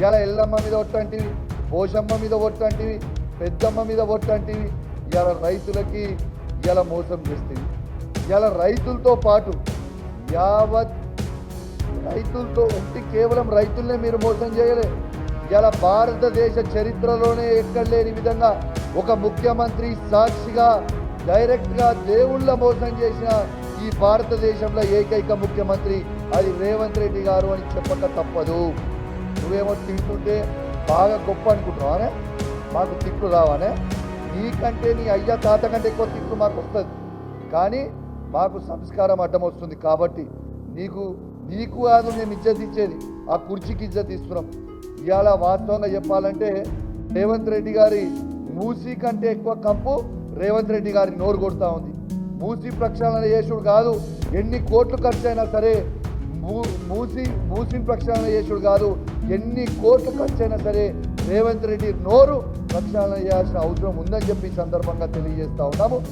ఇలా ఎల్లమ్మ మీద ఒట్టంటివి పోషమ్మ మీద ఒట్టంటివి పెద్దమ్మ మీద ఒట్టంటివి ఇలా రైతులకి ఇలా మోసం చేస్తుంది. ఇలా రైతులతో పాటు యావత్ రైతులతో ఉంటే కేవలం రైతులనే మీరు మోసం చేయలే. ఇలా భారతదేశ చరిత్రలోనే ఎక్కడ లేని విధంగా ఒక ముఖ్యమంత్రి సాక్షిగా డైరెక్ట్గా దేవుళ్ళ మోసం చేసిన ఈ భారతదేశంలో ఏకైక ముఖ్యమంత్రి అది రేవంత్ రెడ్డి గారు అని చెప్పక తప్పదు. నువ్వేమో తింటుంటే బాగా గొప్ప అనుకుంటున్నావానే మాకు తిట్లు రావానే నీకంటే నీ అయ్య తాత కంటే ఎక్కువ తిట్లు మాకు వస్తుంది. కానీ మాకు సంస్కారం అడ్డం వస్తుంది కాబట్టి నీకు నీకు కాదు మేము ఇజ్జత్ ఇచ్చేది ఆ కుర్చీకి ఇజ్జత్ ఇస్తున్నాం. ఇవాళ వాస్తవంగా చెప్పాలంటే రేవంత్ రెడ్డి గారి మూసీ కంటే ఎక్కువ కంపు రేవంత్ రెడ్డి గారి నోరు కొడుతూ ఉంది. మూసీ ప్రక్షాళన చేసుడు కాదు ఎన్ని కోట్లు ఖర్చు అయినా సరే మూ- మూసి మూసిని ప్రక్షాళన చేసుడు కాదు. ఎన్ని కోట్లు ఖర్చు అయినా సరే రేవంత్ రెడ్డి నోరు ప్రక్షాళన చేయాల్సిన అవసరం ఉందని చెప్పి సందర్భంగా తెలియజేస్తా ఉన్నాము.